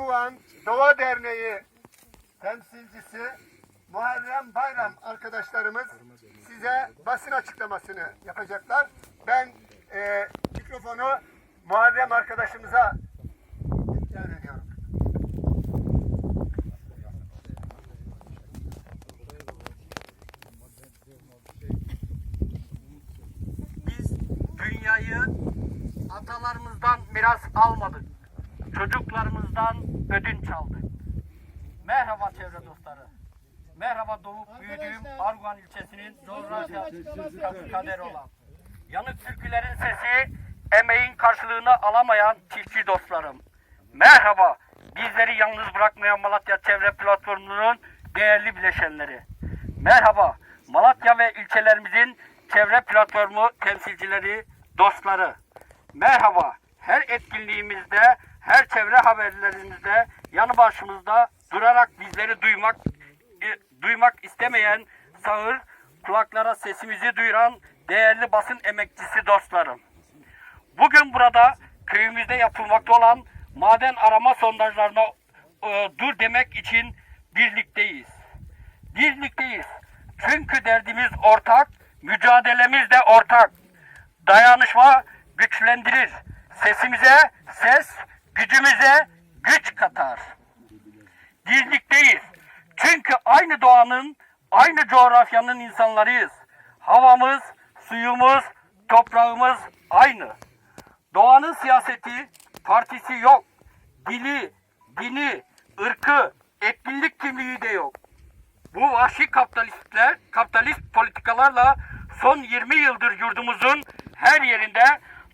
Arguvan Doğa Derneği temsilcisi Muharrem Bayram arkadaşlarımız size basın açıklamasını yapacaklar. Ben e, mikrofonu Muharrem arkadaşımıza devrediyorum. Biz dünyayı atalarımızdan miras almadık. Çocuklarımızdan ödünç aldık. Merhaba çevre dostları. Merhaba doğup büyüdüğüm Arguvan ilçesinin coğrafya kaderi olan. Yanık türkülerin sesi, emeğin karşılığını alamayan çiftçi dostlarım. Merhaba, bizleri yalnız bırakmayan Malatya Çevre Platformu'nun değerli bileşenleri. Merhaba, Malatya ve ilçelerimizin çevre platformu temsilcileri, dostları. Merhaba, her etkinliğimizde, her çevre haberlerimizde yanı başımızda durarak bizleri duymak e, duymak istemeyen sağır kulaklara sesimizi duyuran değerli basın emekçisi dostlarım. Bugün burada köyümüzde yapılmakta olan maden arama sondajlarına e, dur demek için birlikteyiz. Birlikteyiz. Çünkü derdimiz ortak, mücadelemiz de ortak. Dayanışma güçlendirir. Sesimize ses, gücümüze güç katar. Birlikteyiz. Çünkü doğanın, aynı coğrafyanın insanlarıyız. Havamız, suyumuz, toprağımız aynı. Doğanın siyaseti, partisi yok. Dili, dini, ırkı, etkinlik kimliği de yok. Bu vahşi kapitalistler, kapitalist politikalarla son 20 yıldır yurdumuzun her yerinde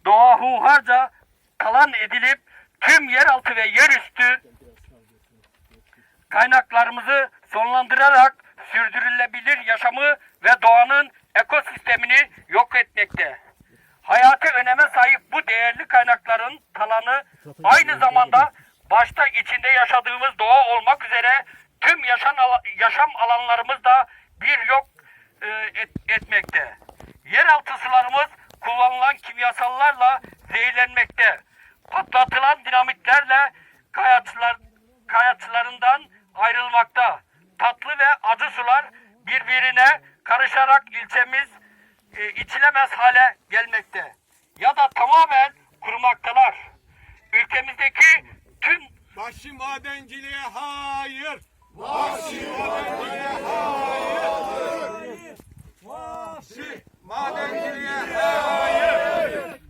doğa hunharca talan edilip tüm yeraltı ve yerüstü kaynaklarımızı sonlandırarak sürdürülebilir yaşamı ve doğanın ekosistemini yok etmekte. Hayati öneme sahip bu değerli kaynakların talanı aynı zamanda başta içinde yaşadığımız doğa olmak üzere tüm yaşam, yaşam alanlarımızda bir yok e, et- etmekte. Yeraltı sularımız kullanılan kimyasallarla zehirlenmekte. Patlatılan dinamitlerle kayaçlar, kayaçlarından ayrılmakta. Tatlı ve acı sular birbirine karışarak ilçemiz e, içilemez hale gelmekte. Ya da tamamen kurumaktalar. Ülkemizdeki tüm Vahşi madenciliğe hayır. Vahşi madenciliğe hayır.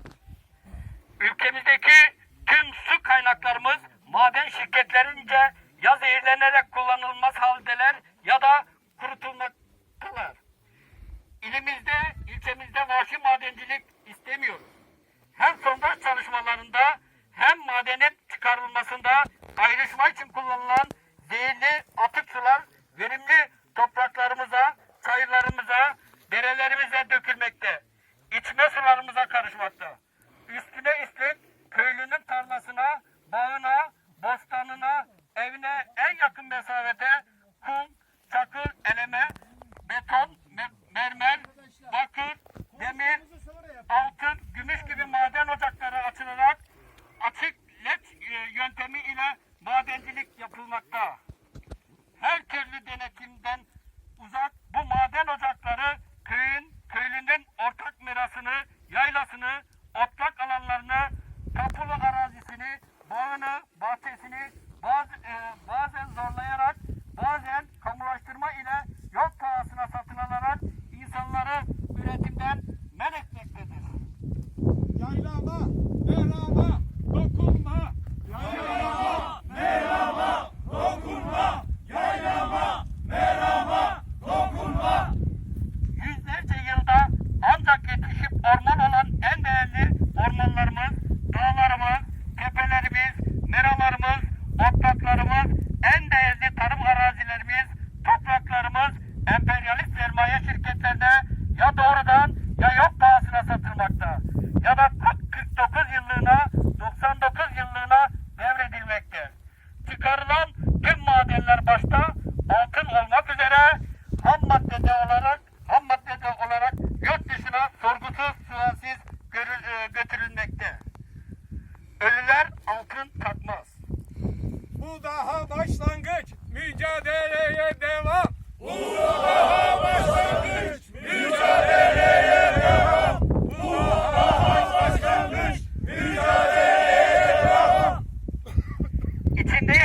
ülkemizdeki tüm su kaynaklarımız maden şirketlerince ya zehirlenerek kullanılmaz vahşi yöntemi ile madencilik yapılmakta. Her türlü denetimden uzak bu maden ocakları köyün, köylünün ortak mirasını, yaylasını, otlak alanlarını, tapulu arazisini, bağını, bahçesini bazı, e, bazen zorlayarak bazen kamulaştırma ile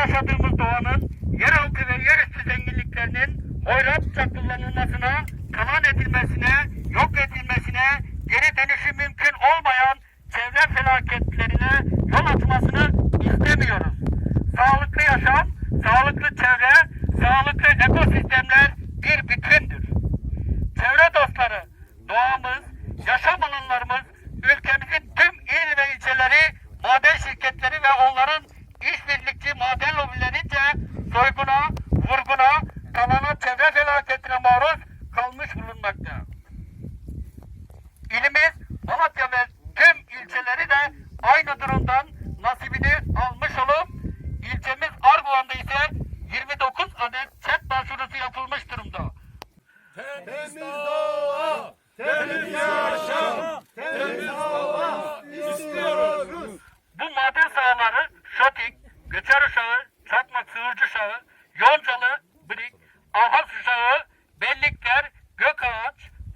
yaşadığımız doğanın yeraltı ve yerüstü zenginliklerinin hoyratça kullanılmasına, talan edilmesine, yok edilmesine, geri dönüşü mümkün olmayan çevre felaketlerine yol açmasını istemiyoruz. Sağlıklı yaşam, sağlıklı çevre, sağlıklı ekosistemler bir bütün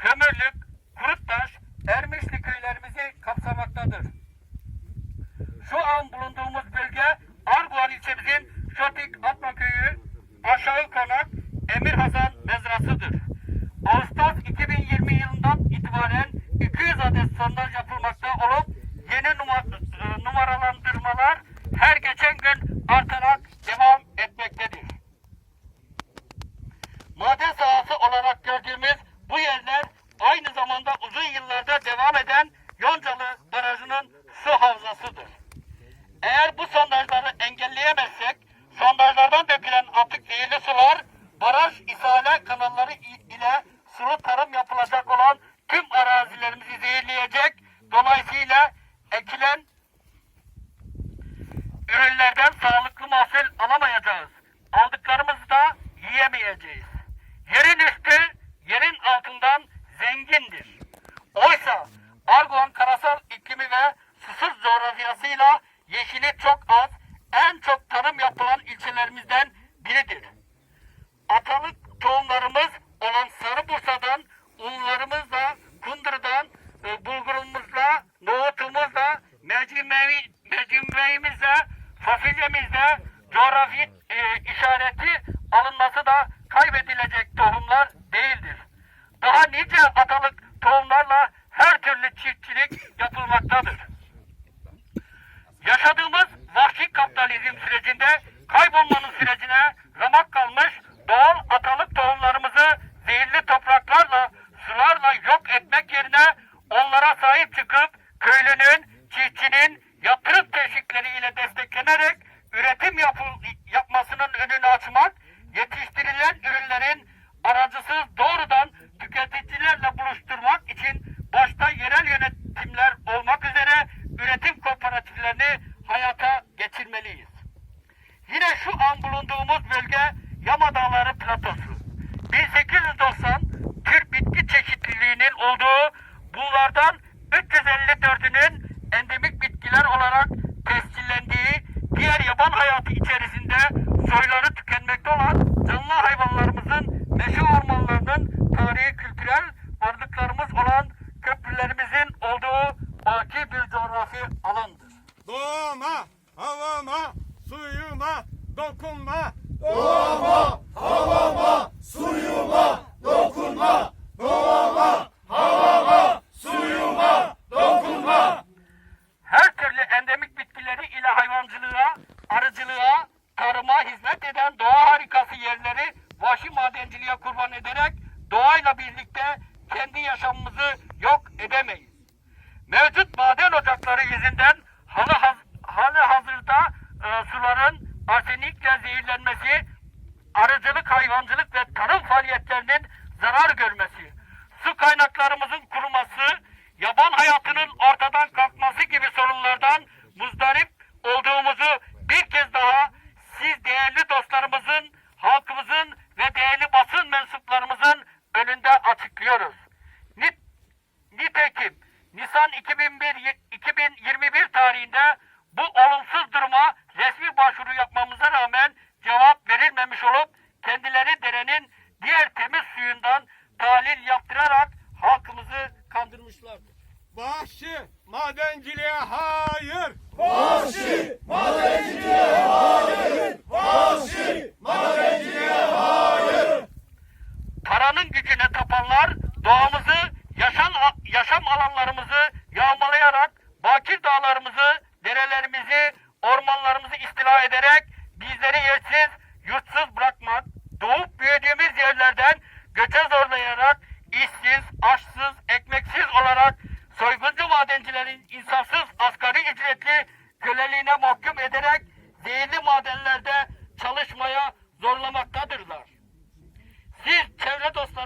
Kömürlük, Kurutaş, Ermişli köylerimizi kapsamaktadır. Şu an bulunduğumuz bölge Arguvan ilçemizin Şotik Atma Köyü, Aşağı Konak, Emir Hasan mezrasıdır. Ağustos 2020 yılından itibaren 200 adet sondaj yapılmakta olup yeni e, numaralandırmalar her geçen gün artarak yeşili çok az, en çok tarım yapılan ilçelerimizden biridir. Atalık tohumlarımız olan Sarıbursa'dan, unlarımızla, kundurdan, e, bulgurumuzla, nohutumuzla, mercimeği, mercimeğimizle, fasulyemizle coğrafi e, işareti alınması da kaybedilecek tohumlar değildir. Daha nice atalık tohumlarla her türlü çiftçilik yapılmaktadır. Yaşadığımız vahşi kapitalizm sürecinde kaybolmanın sürecine ramak kalmış doğal atalık tohumlarımızı zehirli topraklarla, sularla yok etmek yerine onlara sahip çıkıp köylünün, çiftçinin yatırım teşvikleriyle Doğama, havama, suyuma dokunma. her türlü endemik bitkileri ile hayvancılığa, arıcılığa, tarıma hizmet eden doğa harikası yerleri vahşi madenciliğe kurban ederek doğayla birlikte kendi yaşamımızı yok edemeyiz. Mevcut maden ocakları yüzünden halı, haz, halı hazırda e, suların arsenikle zehirlenmesi, arıcılık, hayvancılık ve tarım faaliyetlerinin zarar görmesi, su kaynaklarımızın kuruması, yaban hayatının ortadan kalkması gibi sorunlardan muzdarip buyurmuşlardır. Vahşi madenciliğe hayır! Vahşi madenciliğe hayır! Vahşi madenciliğe hayır! Paranın gücüne tapanlar doğamızı, yaşam, yaşam alanlarımızı yağmalayarak bakir dağlarımızı, derelerimizi, ormanlarımızı istila ederek bizleri yersiz, yurtsuz bırakmak, doğup büyüdüğümüz yerlerden göçe zorlayarak işsiz, açsız, ekmek olarak soyguncu madencilerin insafsız asgari ücretli köleliğine mahkum ederek zehirli madenlerde çalışmaya zorlamaktadırlar. Siz çevre dostları